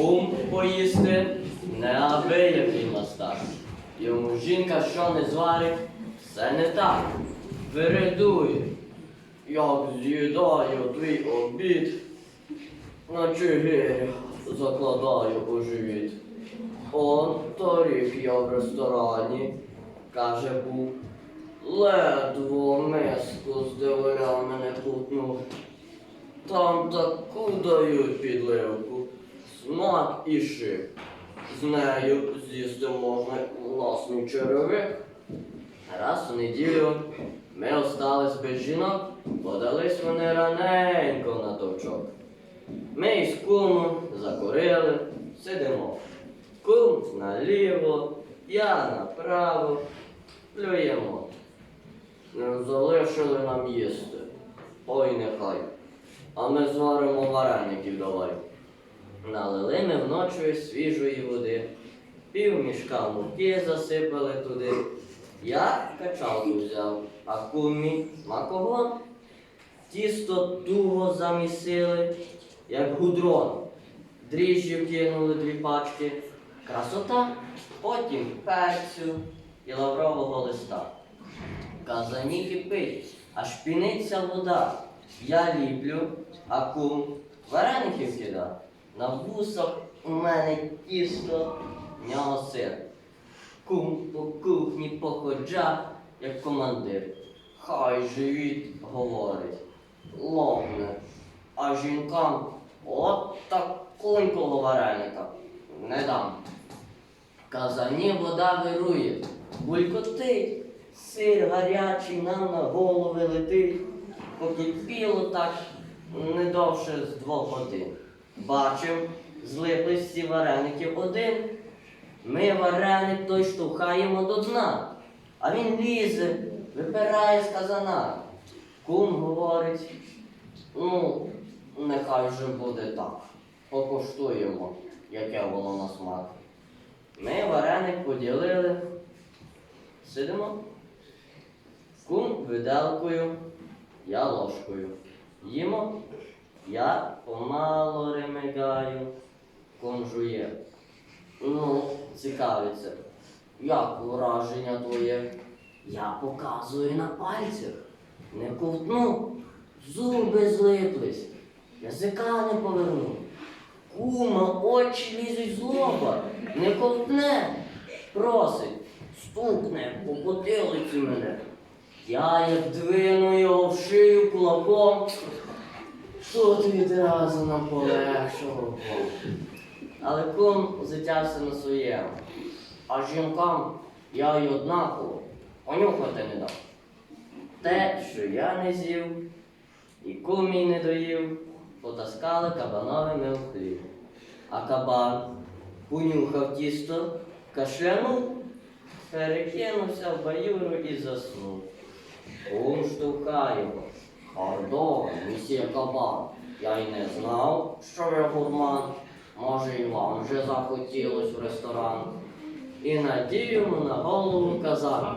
Кум поїсти неабиякий мастак. Йому жінка що не зварить, все не так. Виридує. Як з'їдаю твій обід, на чигиря закладаю у живіт. Он торік я в ресторані, каже був, ледво миску з диварями не путнув. Там таку дають підливку, смак і шик. З нею з'їсти можна власний черевик. Раз у неділю ми остались без жінок, подались вони раненько на товчок. Ми із кумом закурили, сидимо. Кум наліво, я направо, плюємо. Залишили нам їсти. Ой, нехай. А ми зваримо вареників давай. Налили ми вночі свіжої води, пів мішка муки засипали туди. Я качалку взяв, а кумі макогон. Тісто туго замісили, як гудрон. Дріжджів кинули дві пачки. Красота, потім перцю і лаврового листа. Казані кипить, аж піниться вода. Я ліплю, а кум вареників кида. На вусах у мене тісто, нього сир. Кум по кухні походжа, як командир. Хай живіт говорить, ловне. А жінкам от таконького вареника не дам. Казані вода вирує, булькотить, сир гарячий нам на голови летить, покипіло так не довше з двох годин. Бачив, злиплись всі вареники один. Ми вареник той штовхаємо до дна, а він лізе, випирає з казана. Кум говорить, ну, нехай вже буде так. Покуштуємо, яке воно на смак. Ми вареник поділили. Сидимо. Кум виделкою, я ложкою. Їмо, я помало ремигаю, кум жує. Ну, цікавиться. Як враження твоє? Я показую на пальцях. Не ковтну, зуби злиплись, язика не поверну. Кума, очі лізуть з лоба, не ковтне, просить, стукне по потилиці мене. Я як двину його в шию кулаком, тут відразу нам полегшало. Але кум затявся на своєму. А жінкам я й однаково понюхати не дав. Те, що я не з'їв, і кум мій не доїв, потаскали кабановими в хліб. А кабан понюхав тісто, кашлянув, перекинувся в баюру і заснув. Кум штовхає його. Пардон, місія кабан. Я й не знав, що ви гурман. Може, і вам вже захотілось в ресторан. І надіємо на голову. Чудово.